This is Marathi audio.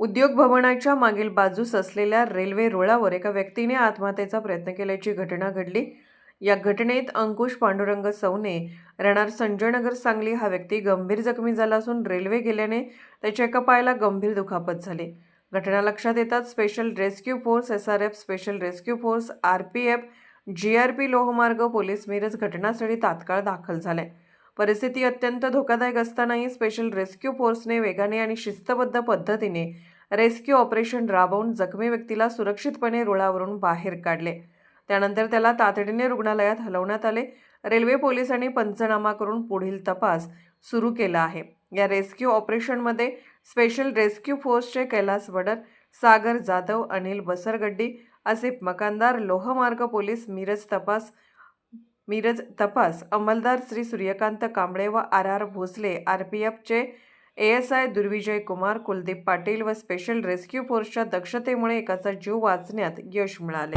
उद्योग भवनाच्या मागील बाजूस असलेल्या रेल्वे रुळावर एका व्यक्तीने आत्महत्येचा प्रयत्न केल्याची घटना घडली. या घटनेत अंकुश पांडुरंग सवने राहणार संजयनगर सांगली हा व्यक्ती गंभीर जखमी झाला असून रेल्वे गेल्याने त्याच्या एका पायाला गंभीर दुखापत झाली. घटना लक्षात येताच special rescue force S R F special rescue force R P F G R P लोहमार्ग पोलीस मिरज घटनास्थळी तात्काळ दाखल झाले. परिस्थिती अत्यंत धोकादायक असतानाही स्पेशल रेस्क्यू फोर्सने वेगाने आणि शिस्तबद्ध पद्धतीने रेस्क्यू ऑपरेशन राबवून जखमी व्यक्तीला सुरक्षितपणे रुळावरून बाहेर काढले. त्यानंतर त्याला तातडीने रुग्णालयात हलवण्यात आले. रेल्वे पोलिसांनी पंचनामा करून पुढील तपास सुरू केला आहे. या रेस्क्यू ऑपरेशनमध्ये स्पेशल रेस्क्यू फोर्सचे कैलास वडर सागर जाधव अनिल बसरगड्डी आसिफ मकानदार लोहमार्ग पोलीस मिरज तपास मिरज तपास. अंमलदार श्री सूर्यकांत कांबळे व R R Bhosale R P एफचे A S I Durvijay Kumar Kuldeep Patil व स्पेशल रेस्क्यू फोर्सच्या दक्षतेमुळे एकाचा जीव वाचण्यात यश मिळाले.